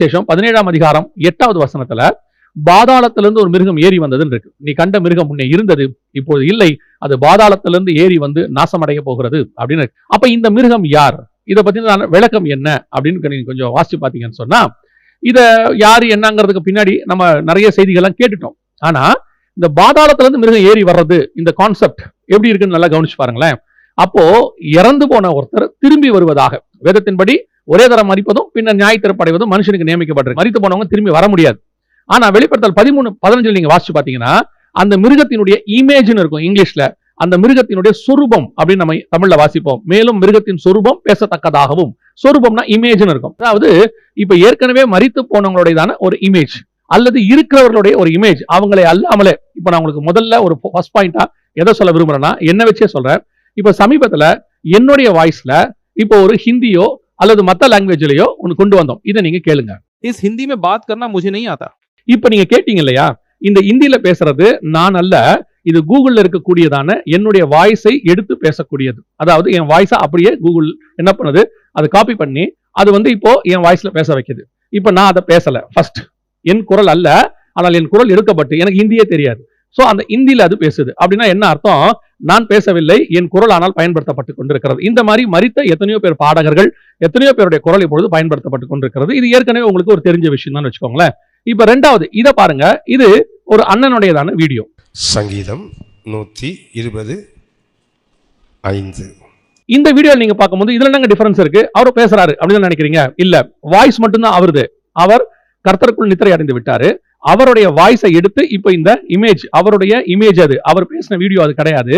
சேஷம் பதினேழாம் அதிகாரம் எட்டாவது வசனத்துல பாதாளத்திலிருந்து ஒரு மிருகம் ஏறி வந்ததுன்னு இருக்கு. நீ கண்ட மிருகம் முன்னே இருந்தது இப்போது இல்லை. அது பாதாளத்திலிருந்து ஏறி வந்து நாசமடைய போகிறது அப்படின்னு இருக்கு. அப்ப இந்த மிருகம் யார்? இதை பத்தின விளக்கம் என்ன? அப்படின்னு நீங்க கொஞ்சம் வாசிச்சு பாத்தீங்கன்னு சொன்னா இத யார் என்னங்கிறதுக்கு பின்னாடி நம்ம நிறைய செய்திகள்லாம் கேட்டுட்டோம். ஆனா இந்த பாதாளத்துல இருந்து மிருகம் ஏறி வர்றது இந்த கான்செப்ட் எப்படி இருக்குன்னு நல்லா கவனிச்சு பாருங்களேன். அப்போ இறந்து போன ஒருத்தர் திரும்பி வருவதாக. வேதத்தின்படி ஒரே தரம் மறிப்பதும் பின்னர் நியாயத்திறப்படைவதும் மனுஷனுக்கு நியமிக்கப்பட்டிருக்கு. மறித்து போனவங்க திரும்பி வர முடியாது. ஆனா வெளிப்படுத்தல் பதிமூணு பதினஞ்சு நீங்க வாசிச்சு பாத்தீங்கன்னா அந்த மிருகத்தினுடைய இமேஜ்னு இருக்கும் இங்கிலீஷ்ல. அந்த மிருகத்தினுடைய சொரூபம் அப்படின்னு நம்ம தமிழ்ல வாசிப்போம். மேலும் மிருகத்தின் சொரூபம் பேசத்தக்கதாகவும் சொரூபம்னா இமேஜ்னு இருக்கும். அதாவது இப்ப ஏற்கனவே மறித்து போனவங்களுடையதான ஒரு இமேஜ் அல்லது இருக்கிறவர்களுடைய ஒரு இமேஜ் அவங்களை அல்லாமலே இப்ப நான் உங்களுக்கு முதல்ல ஒரு ஃபர்ஸ்ட் பாயிண்டா எதை சொல்ல விரும்புறேன்னா என்ன வச்சே சொல்றேன். இப்ப சமீபத்துல என்னுடைய வாய்ஸ்ல இப்போ ஒரு ஹிந்தியோ அல்லது மற்ற லாங்குவேஜ்லயோ ஒன்று கொண்டு வந்தோம். இதை நீங்க கேளுங்க. இஸ் ஹிந்தி மே பாத் கர்னா முஜே நீ ஆதா இப்போ நீங்க கேட்டீங்க இல்லையா? இந்த இந்தியில பேசுறது நான் அல்ல இது கூகுளில் இருக்கக்கூடியதான என்னுடைய வாய்ஸை எடுத்து பேசக்கூடியது. அதாவது என் வாய்ஸை அப்படியே கூகுள் என்ன பண்ணுது? அதை காப்பி பண்ணி அது வந்து இப்போ என் வாய்ஸ்ல பேச வைக்கிது. இப்போ நான் அதை பேசல. ஃபர்ஸ்ட் என் குரல் அல்ல ஆனால் என் குரல் எடுக்கப்பட்டு எனக்கு ஹிந்தியே தெரியாது. சோ அந்த இந்தியில அது பேசுது. அப்படின்னா என்ன அர்த்தம்? நான் பேசவில்லை என் குரல் ஆனால் பயன்படுத்தப்பட்டு கொண்டிருக்கிறது. இந்த மாதிரி மறித்த எத்தனையோ பேர் பாடகர்கள் எத்தனையோ பேருடைய குரல் இப்பொழுது பயன்படுத்தப்பட்டு கொண்டிருக்கிறது. இது ஏற்கனவே உங்களுக்கு ஒரு தெரிஞ்ச விஷயம் தான் வச்சுக்கோங்களேன். இப்ப ரெண்டாவது இத பாருங்க. இது ஒரு அண்ணனுடையதான வீடியோ. சங்கீதம் நூற்றி இருபது ஐந்து. இந்த வீடியோ நீங்க பார்க்கும்போது இதுல என்னங்க டிஃபரன்ஸ் இருக்கு? அவர் பேசுறாரு அப்படின்னு நினைக்கிறீங்க? இல்ல. வாய்ஸ் மட்டும்தான் அவருது. அவர் கர்த்தருக்குள் நித்திரை அடைந்து விட்டாரு. அவருடைய வாய்ஸை எடுத்து இப்போ இந்த இமேஜ் அவருடைய இமேஜ் அது. அவர் பேசின வீடியோ அது கிடையாது.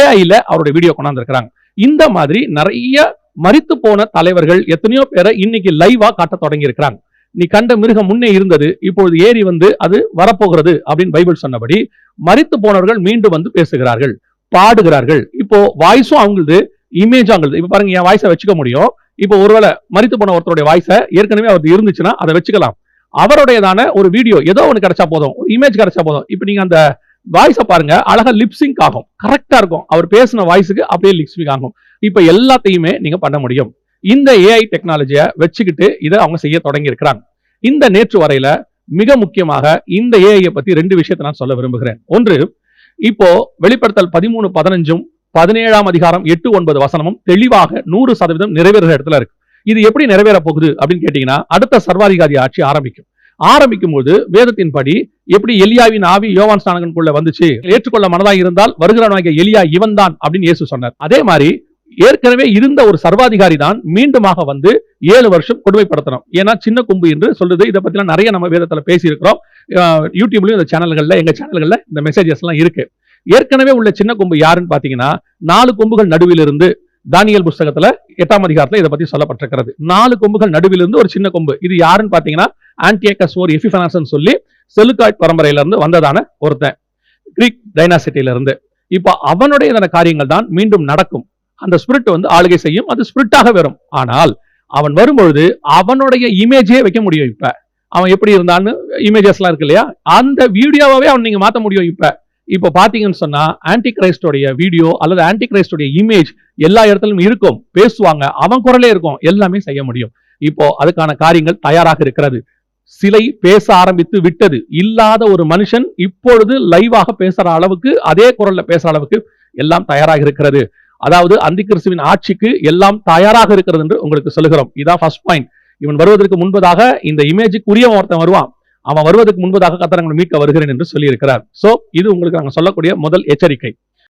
ஏஐல அவருடைய வீடியோ கொண்டாந்துருக்கிறாங்க. இந்த மாதிரி நிறைய மறித்து போன தலைவர்கள் எத்தனையோ பேரை இன்னைக்கு லைவா காட்ட தொடங்கி இருக்கிறாங்க நீ கண்ட மிருகம் முன்னே இருந்தது இப்பொழுது ஏறி வந்து அது வரப்போகிறது அப்படின்னு பைபிள் சொன்னபடி மறித்து போனவர்கள் மீண்டும் வந்து பேசுகிறார்கள் பாடுகிறார்கள். இப்போ வாய்ஸும் அவங்களுது இமேஜ் அவங்களுது. இப்போ பாருங்க என் வாய்ஸை வச்சுக்க முடியும். இப்போ ஒருவேளை மறித்து போன ஒருத்தருடைய வாய்ஸை ஏற்கனவே அவருக்கு இருந்துச்சுன்னா அதை வச்சுக்கலாம். அவருடையதான ஒரு வீடியோ ஏதோ ஒன்று கிடைச்சா போதும் ஒரு இமேஜ் கிடைச்சா போதும். இப்போ நீங்க அந்த வாய்ஸை பாருங்க அழகா லிப்சிங்க் ஆகும். கரெக்டா இருக்கும். அவர் பேசின வாய்ஸுக்கு அப்படியே லிப்சிங் ஆகும். இப்போ எல்லாத்தையுமே நீங்க பண்ண முடியும். இந்த ஏஐ டெக்னாலஜியை வச்சுக்கிட்டு இதை அவங்க செய்ய தொடங்கி இருக்கிறாங்க. இந்த நேற்று வரையில மிக முக்கியமாக இந்த ஏஐயை பத்தி ரெண்டு விஷயத்தை நான் சொல்ல விரும்புகிறேன். ஒன்று இப்போ வெளிப்படுத்தல் பதிமூணு பதினஞ்சும் பதினேழாம் அதிகாரம் எட்டு ஒன்பது வசனமும் தெளிவாக நூறு சதவீதம் நிறைவேறுகிற இடத்துல இருக்கு. இது எப்படி நிறைவேற போகுது அப்படின்னு கேட்டீங்கன்னா அடுத்த சர்வாதிகாரி ஆட்சி ஆரம்பிக்கும். ஆரம்பிக்கும் போது வேதத்தின்படி எப்படி எலியாவின் ஆவி யோவான் ஸ்நானகனுக்குள்ள வந்துச்சு? ஏற்றுக்கொள்ள மனதாக இருந்தால் வருகிறவனாகிய எலியா இவன்தான் அப்படின்னு இயேசு சொன்னார். அதே மாதிரி ஏற்கனவே இருந்த ஒரு சர்வாதிகாரி தான் மீண்டுமாக வந்து ஏழு வருஷம் கொடுமைப்படுத்தணும். ஏன்னா சின்ன கொம்பு என்று சொல்றது இதை பத்திலாம் நிறைய நம்ம வேதத்துல பேசியிருக்கிறோம். யூடியூப்லையும் யூடியூப்லயும் இந்த சேனல்கள்ல எங்க சேனல்கள்ல இந்த மெசேஜஸ் எல்லாம் இருக்கு. ஏற்கனவே உள்ள சின்ன கொம்பு யாருன்னு பாத்தீங்கன்னா நாலு கொம்புகள் நடுவில் இருந்து தானியல் புஸ்தகத்துல எட்டாம் அதிகாரத்துல இதை பத்தி சொல்லப்பட்டிருக்கிறது. நாலு கொம்புகள் நடுவில் இருந்து ஒரு சின்ன கொம்பு. இது யாருன்னு பாத்தீங்கன்னா ஆன்டியக்கஸ் ஓர் எஃபிஃபனாசன் சொல்லி செலுக்காய்ட் பரம்பரையில இருந்து வந்ததான ஒருத்தன் கிரீக் டைனாசிட்டியில இருந்து இப்போ அவனுடைய காரியங்கள் தான் மீண்டும் நடக்கும். அந்த ஸ்பிரிட் வந்து ஆளுகை செய்யும். அது ஸ்பிரிட்டாக வரும். ஆனால் அவன் வரும்பொழுது அவனுடைய இமேஜே வைக்க முடியும் இப்ப. அவன் எப்படி இருந்தான்னு இமேஜஸ்லாம் இருக்கு இல்லையா? அந்த வீடியோவாவே அவன் நீங்க மாத்த முடியும் இப்போ. இப்போ பார்த்தீங்கன்னு சொன்னால் ஆன்டி கிரைஸ்டோடைய வீடியோ அல்லது ஆன்டி கிரைஸ்டோடைய இமேஜ் எல்லா இடத்துலையும் இருக்கும். பேசுவாங்க அவன் குரலே இருக்கும். எல்லாமே செய்ய முடியும். இப்போ அதுக்கான காரியங்கள் தயாராக இருக்கிறது. சிலை பேச ஆரம்பித்து விட்டது. இல்லாத ஒரு மனுஷன் இப்பொழுது லைவாக பேசுற அளவுக்கு அதே குரல்ல பேசுற அளவுக்கு எல்லாம் தயாராக இருக்கிறது. அதாவது அந்தி கிறிஸ்துவின் ஆட்சிக்கு எல்லாம் தயாராக இருக்கிறது என்று உங்களுக்கு சொல்லுகிறோம். இதான் ஃபர்ஸ்ட் பாயிண்ட் இவன் வருவதற்கு முன்பதாக இந்த இமேஜுக்குரிய ஒருத்தன் வருவான். அவன் வருவதற்கு முன்பதாக கத்தரங்களை மீட்க வருகிறேன் என்று சொல்லியிருக்கிறார். சோ இது உங்களுக்கு நாங்கள் சொல்லக்கூடிய முதல் எச்சரிக்கை.